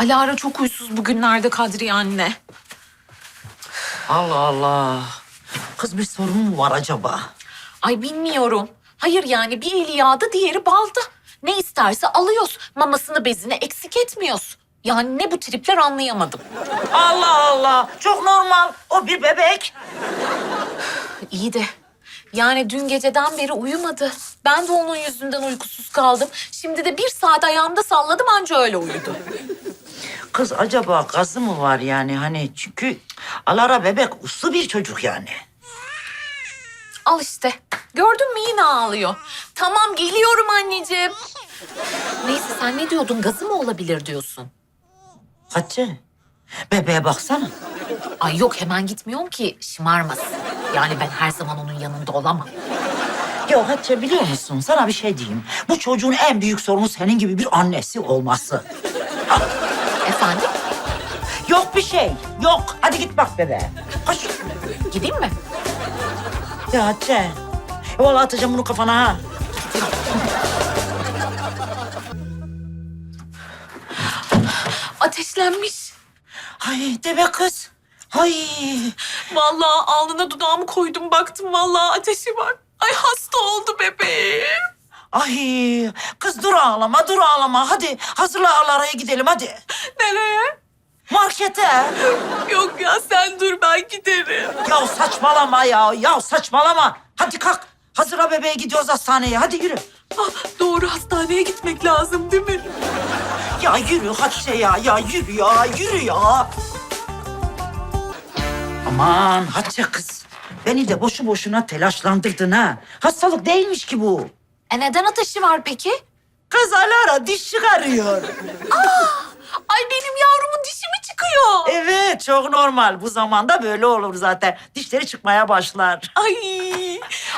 Alara çok huysuz bugünlerde Kadriye anne. Allah Allah. Kız bir sorun mu var acaba? Ay bilmiyorum. Hayır yani bir eli yağda diğeri balda. Ne isterse alıyoruz. Mamasını bezine eksik etmiyoruz. Yani ne bu tripler anlayamadım. Allah Allah. Çok normal. O bir bebek. İyi de yani dün geceden beri uyumadı. Ben de onun yüzünden uykusuz kaldım. Şimdi de bir saat ayağımda salladım anca öyle uyudu. Kız acaba gazı mı var yani hani çünkü Alara bebek uslu bir çocuk yani. Al işte. Gördün mü yine ağlıyor. Tamam geliyorum anneciğim. Neyse sen ne diyordun? Gazı mı olabilir diyorsun? Hatice bebeğe baksana. Ay yok hemen gitmiyorum ki şımarmasın. Yani ben her zaman onun yanında olamam. Ya Hatice biliyor musun sana bir şey diyeyim. Bu çocuğun en büyük sorunu senin gibi bir annesi olması. Efendim? Yok bir şey. Yok. Hadi git bak bebeğe. Koş. Gideyim mi? Ya Hatice. Vallahi atacağım bunu kafana ha. Ateşlenmiş. Ay deme kız. Ay. Vallahi alnına dudağımı koydum baktım vallahi ateşi var. Ay hasta oldu bebeğim. Ay. Kız dur ağlama dur ağlama. Hadi hazırla Alara'ya gidelim hadi. Nereye? Markete. Yok ya sen dur ben giderim. Ya saçmalama ya. Ya saçmalama. Hadi kalk. Hazıra bebeğe gidiyoruz hastaneye. Hadi yürü. Ah, doğru hastaneye gitmek lazım değil mi? Ya yürü Hatice ya. Ya yürü ya. Yürü ya. Aman Hatice kız. Beni de boşu boşuna telaşlandırdın ha. Hastalık değilmiş ki bu. E neden ateşi var peki? Kız Alara diş çıkarıyor. Ay benim yavrumun dişi mi çıkıyor? Evet çok normal. Bu zamanda böyle olur zaten. Dişleri çıkmaya başlar. Ay,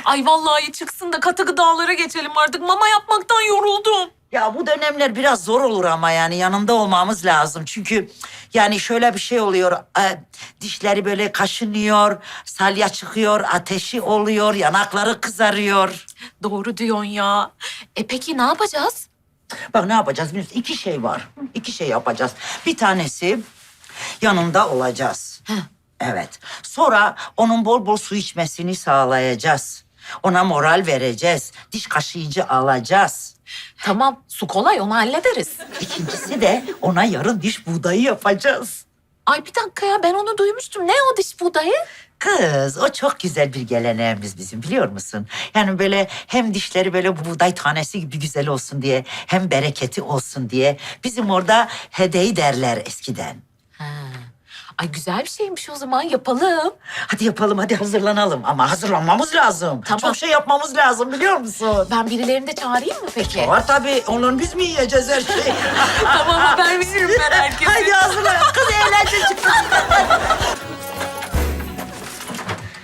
ay vallahi çıksın da katı gıdalara geçelim artık. Mama yapmaktan yoruldum. Ya bu dönemler biraz zor olur ama yani yanında olmamız lazım. Çünkü yani şöyle bir şey oluyor. e, dişleri böyle kaşınıyor, salya çıkıyor, ateşi oluyor, yanakları kızarıyor. Doğru diyorsun ya. E peki ne yapacağız? Bak ne yapacağız biliyor musun? İki şey var. İki şey yapacağız. Bir tanesi yanında olacağız. Evet. Sonra onun bol bol su içmesini sağlayacağız. Ona moral vereceğiz. Diş kaşıyıcı alacağız. Tamam, su kolay onu hallederiz. İkincisi de ona yarın diş buğdayı yapacağız. Ay bir dakika ya ben onu duymuştum. Ne o diş buğdayı? Kız o çok güzel bir geleneğimiz bizim biliyor musun? Yani böyle hem dişleri böyle buğday tanesi gibi güzel olsun diye hem bereketi olsun diye bizim orada hedeyi derler eskiden. Ay güzel bir şeymiş o zaman yapalım. Hadi yapalım hadi hazırlanalım ama hazırlanmamız lazım. Tamam. Çok şey yapmamız lazım biliyor musun? Ben birilerini de çağırayım mı peki? Var tabii onların biz mi yiyeceğiz her şeyi? tamam haber veririm ben herkese. Hadi hazırlan kız eğlence çıktı.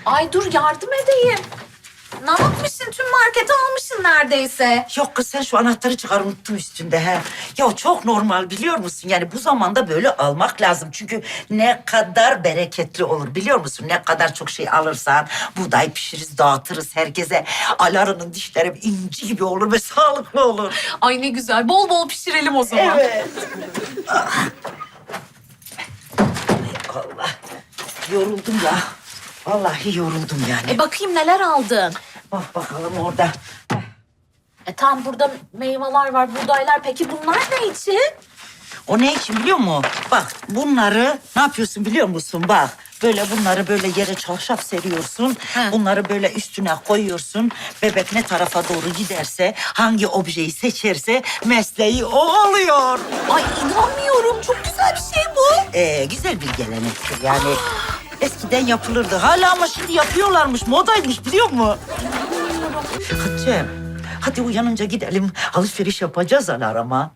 Ay dur yardım edeyim. Ne yapmışsın? Tüm marketi almışsın neredeyse. Yok kız sen şu anahtarı çıkar unuttum üstünde he. Ya çok normal biliyor musun? Yani bu zamanda böyle almak lazım. Çünkü ne kadar bereketli olur biliyor musun? Ne kadar çok şey alırsan buğday pişiririz, dağıtırız herkese. Alara'nın dişleri inci gibi olur ve sağlıklı olur. Ay ne güzel. Bol bol pişirelim o zaman. Evet. Ah. Allah. Yoruldum ya. Vallahi yoruldum yani. E bakayım neler aldın. Bak bakalım orada. E tam burada meyveler var, buğdaylar. Peki bunlar ne için? O ne için biliyor musun? Bak bunları ne yapıyorsun biliyor musun? Bak böyle bunları böyle yere çarşaf seriyorsun. Ha. Bunları böyle üstüne koyuyorsun. Bebek ne tarafa doğru giderse, hangi objeyi seçerse mesleği o oluyor. Ay inanmıyorum. Çok güzel bir şey bu. Ee, güzel bir gelenektir yani. Eskiden yapılırdı. Hala ama şimdi yapıyorlarmış. Modaymış biliyor musun? Hatice, hadi uyanınca gidelim. Alışveriş yapacağız alarama.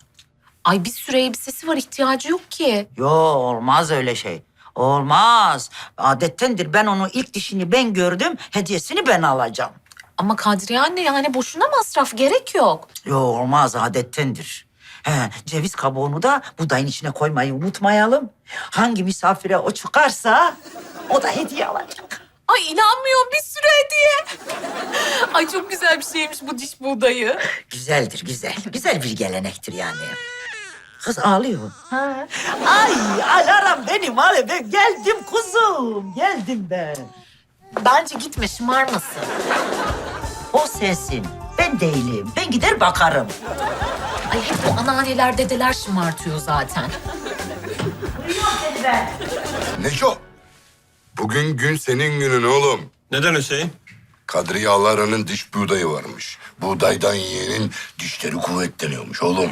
Ay bir sürü elbisesi var. ihtiyacı yok ki. Yo olmaz öyle şey. Olmaz. Adettendir ben onu ilk dişini ben gördüm, hediyesini ben alacağım. Ama Kadriye anne yani boşuna masraf gerek yok. Yo olmaz adettendir. He, ceviz kabuğunu da budayın içine koymayı unutmayalım. Hangi misafire o çıkarsa o da hediye alacak. Ay inanmıyorum bir sürü hediye. Ay çok güzel bir şeymiş bu diş buğdayı. Güzeldir güzel. Güzel bir gelenektir yani. Kız ağlıyor. Ay Alaram benim abi ben geldim kuzum. Geldim ben. Bence gitme şımarmasın. O sensin. Ben değilim. Ben gider bakarım. Ay hep bu anneanneler dedeler şımartıyor zaten. Neco, bugün gün senin günün oğlum. Neden Hüseyin? Kadriye Alara'nın diş buğdayı varmış. Buğdaydan yiyenin dişleri kuvvetleniyormuş oğlum.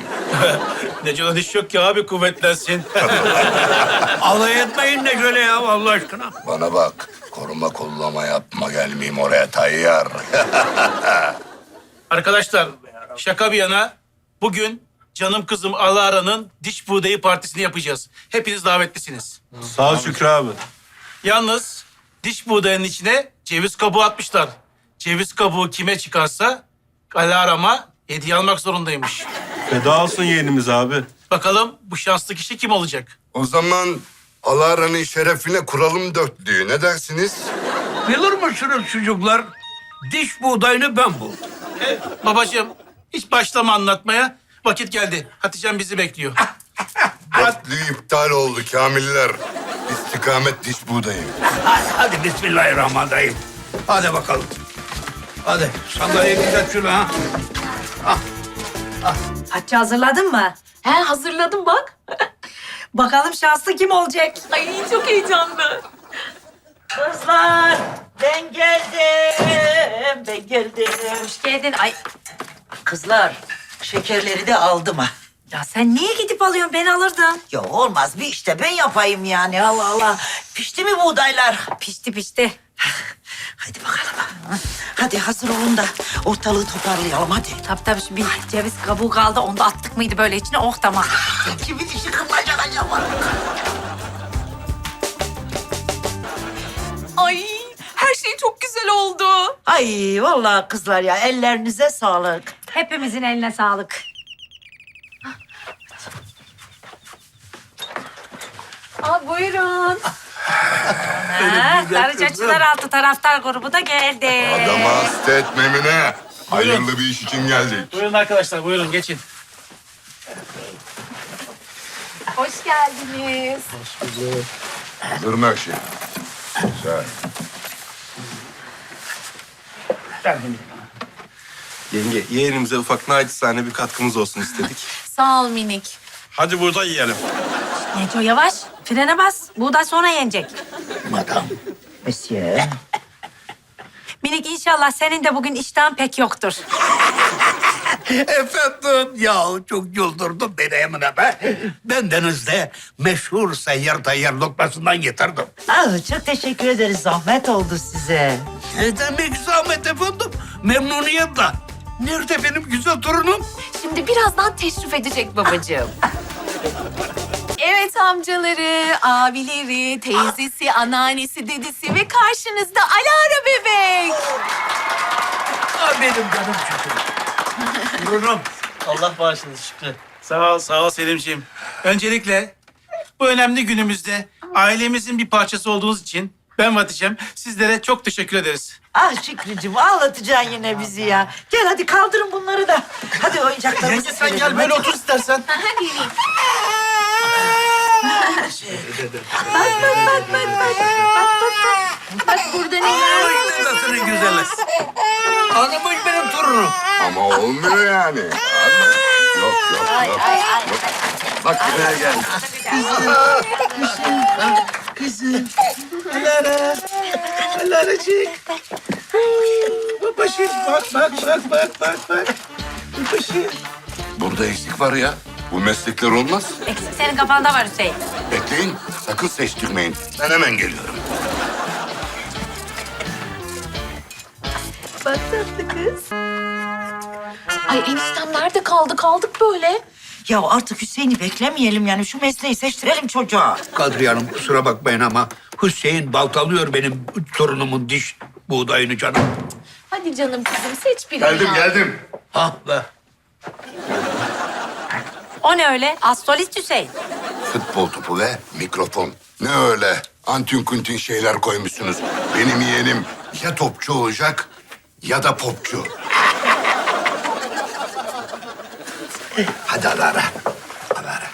Neco'da diş yok ki abi kuvvetlensin. Alay etmeyin Neco'yla ya Allah aşkına. Bana bak, koruma kollama yapma gelmeyeyim oraya tayyar. Arkadaşlar şaka bir yana bugün canım kızım Alara'nın diş buğdayı partisini yapacağız. Hepiniz davetlisiniz. Sağ ol Şükrü abi. Yalnız diş buğdayının içine ceviz kabuğu atmışlar. Ceviz kabuğu kime çıkarsa Alara'ma hediye almak zorundaymış. Feda olsun yeğenimiz abi. Bakalım bu şanslı kişi kim olacak? o zaman Alara'nın şerefine kuralım dörtlüğü. Ne dersiniz? Bilir misiniz çocuklar? Diş buğdayını ben buldum. Babacığım hiç başlama anlatmaya. Vakit geldi. Hatice'm bizi bekliyor. Dörtlüğü iptal oldu Kamiller. İstikamet diş buğdayı. Hadi, hadi bismillahirrahmanirrahim. Hadi bakalım. Hadi sandalyeyi düzelt şunu ha. Hatice hazırladın mı? He hazırladım bak. Bakalım şanslı kim olacak? Ay çok heyecanlı. Kızlar ben geldim. Ben geldim. Hoş geldin. Ay Kızlar şekerleri de aldım ha. Ya sen niye gidip alıyorsun? Ben alırdım. Ya olmaz bir işte ben yapayım yani Allah Allah. Pişti mi buğdaylar? Pişti pişti. Hadi bakalım. Hadi hazır olun da ortalığı toparlayalım hadi. Tabii tabii şu bir ceviz kabuğu kaldı. Onu da attık mıydı böyle içine? Oh tamam. Kimin işi kırılacak acaba? Ay her şey çok güzel oldu. Ay vallahi kızlar ya ellerinize sağlık. Hepimizin eline sağlık. Aa buyurun. Ha, altı taraftar grubu da geldi. Adamı hasta etmemine. Hayırlı bir iş için geldik. Buyurun arkadaşlar buyurun geçin. Hoş geldiniz. Zırnak Güzel. Yenge, yeğenimize ufak naçizane bir katkımız olsun istedik. Sağ ol minik. Hadi burada yiyelim. Neco yavaş. Frene bas. Buğday sonra yenecek. Madam. Monsieur. Minik inşallah senin de bugün iştahın pek yoktur. Efendim ya çok güldürdün beni Emine be. Ben denizde meşhur seyyar tayyar lokmasından getirdim. Ah, çok teşekkür ederiz. Zahmet oldu size. Ne demek zahmet efendim? Memnuniyetle. Nerede benim güzel torunum? Şimdi birazdan teşrif edecek babacığım. Evet amcaları, abileri, teyzesi, anneannesi, dedesi ve karşınızda Alara bebek. Ah benim canım çocuğum. Torunum. Allah bağışlasın Şükrü. Sağ ol, sağ ol Selimciğim. Öncelikle bu önemli günümüzde ailemizin bir parçası olduğunuz için ben Hatice'm sizlere çok teşekkür ederiz. Ah Şükrücüğüm ağlatacaksın yine bizi ya. Gel hadi kaldırın bunları da. Hadi oyuncaklarımızı Yenge sen gel böyle otur istersen. Bak burada neler Ay dedesinin güzeli. Anlamış benim torunum. Ama olmuyor yani. Yok yok yok. yok. Bak buraya gel. Alara, Alaracık. Babacığım bak bak bak bak bak bak. Babacığım. Burada eksik var ya. Bu meslekler olmaz. Eksik senin kafanda var Hüseyin. Bekleyin. Sakın seçtirmeyin. Ben hemen geliyorum. Bak tatlı kız. Ay eniştem nerede kaldı? Kaldık böyle. Ya artık Hüseyin'i beklemeyelim yani. Şu mesleği seçtirelim çocuğa. Kadriye Hanım kusura bakmayın ama Hüseyin baltalıyor benim torunumun diş buğdayını canım. Hadi canım kızım seç birini Geldim ya. geldim. Ah be. O ne öyle? Astrolist Hüseyin. Futbol topu ve mikrofon. Ne öyle? Antün kuntin şeyler koymuşsunuz. Benim yeğenim ya topçu olacak ya da popçu. Hadi al ara. Al ara.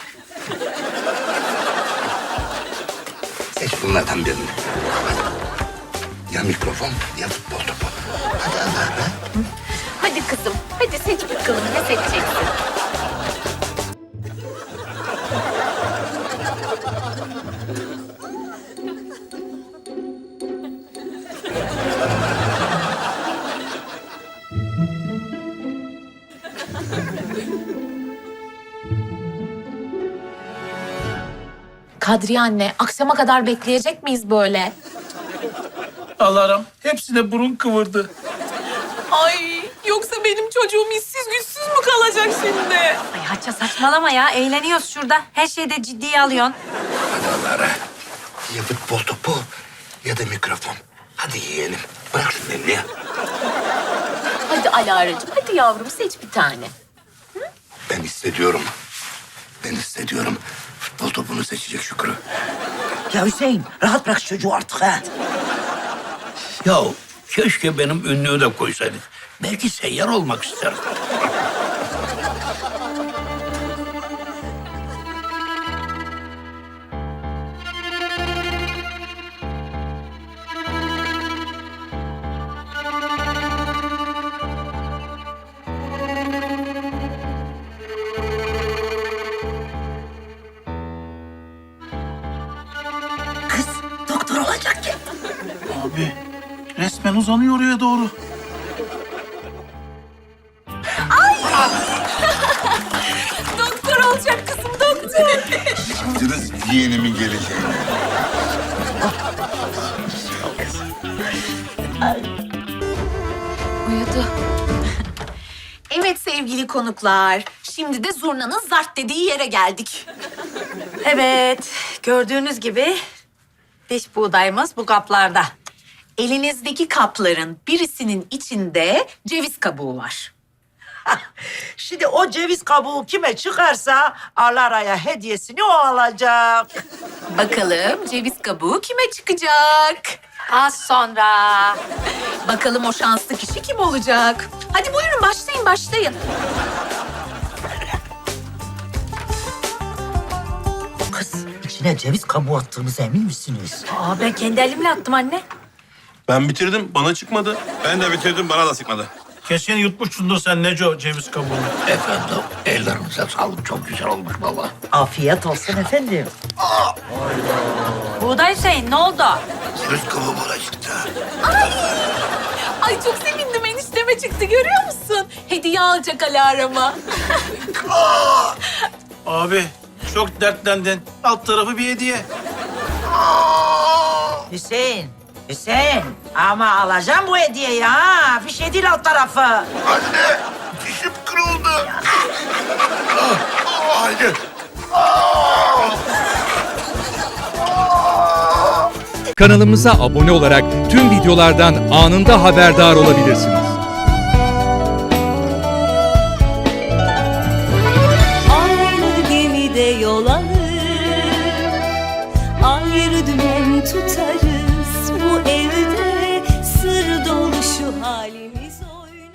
Seç bunlardan birini. Ya mikrofon ya futbol topu. Hadi al ara. Hadi kızım, hadi seç bakalım ne seçeceksin. Kadriye anne, akşama kadar bekleyecek miyiz böyle? Allah'ım hepsine burun kıvırdı. Ay, yoksa benim çocuğum işsiz güçsüz mü kalacak şimdi? Ay Hatice saçmalama ya. Eğleniyoruz şurada. Her şeyi de ciddiye alıyorsun. Hadi Alara. Ya futbol topu ya da mikrofon. Hadi yiyelim. Bırak şunu elini ya. Hadi Alara'cığım, hadi yavrum seç bir tane. Ben hissediyorum. Ben hissediyorum. Futbol topunu seçecek Şükrü. Ya Hüseyin rahat bırak şu çocuğu artık ha. Ya keşke benim ünlüğü de koysaydık. Belki seyyar olmak isterdim. Abi resmen uzanıyor oraya doğru. Doktor olacak kızım, doktor. Bildiniz yeğenimin geleceğini. Uyudu. Evet sevgili konuklar, şimdi de zurnanın zart dediği yere geldik. Evet. Gördüğünüz gibi diş buğdayımız bu kaplarda. Elinizdeki kapların birisinin içinde ceviz kabuğu var. Şimdi o ceviz kabuğu kime çıkarsa Alara'ya hediyesini o alacak. Bakalım ceviz kabuğu kime çıkacak? Az sonra. Bakalım o şanslı kişi kim olacak? Hadi buyurun başlayın başlayın. Kız içine ceviz kabuğu attığınıza emin misiniz? Aa ben kendi elimle attım anne. Ben bitirdim, bana çıkmadı. Ben de bitirdim, bana da çıkmadı. Kesin yutmuşsundur sen Neco ceviz kabuğunu. Efendim ellerinize sağlık. Çok güzel olmuş baba. Afiyet olsun efendim. Buğday Hüseyin ne oldu? Ceviz kabuğu bana çıktı. Ay çok sevindim enişteme çıktı görüyor musun? Hediye alacak Alara'ma. Abi çok dertlendin. Alt tarafı bir hediye. Hüseyin, Hüseyin ama alacağım bu hediyeyi ha. Bir şey değil alt tarafı. Anne dişim kırıldı. Ah, Haydi. Kanalımıza abone olarak tüm videolardan anında haberdar olabilirsiniz.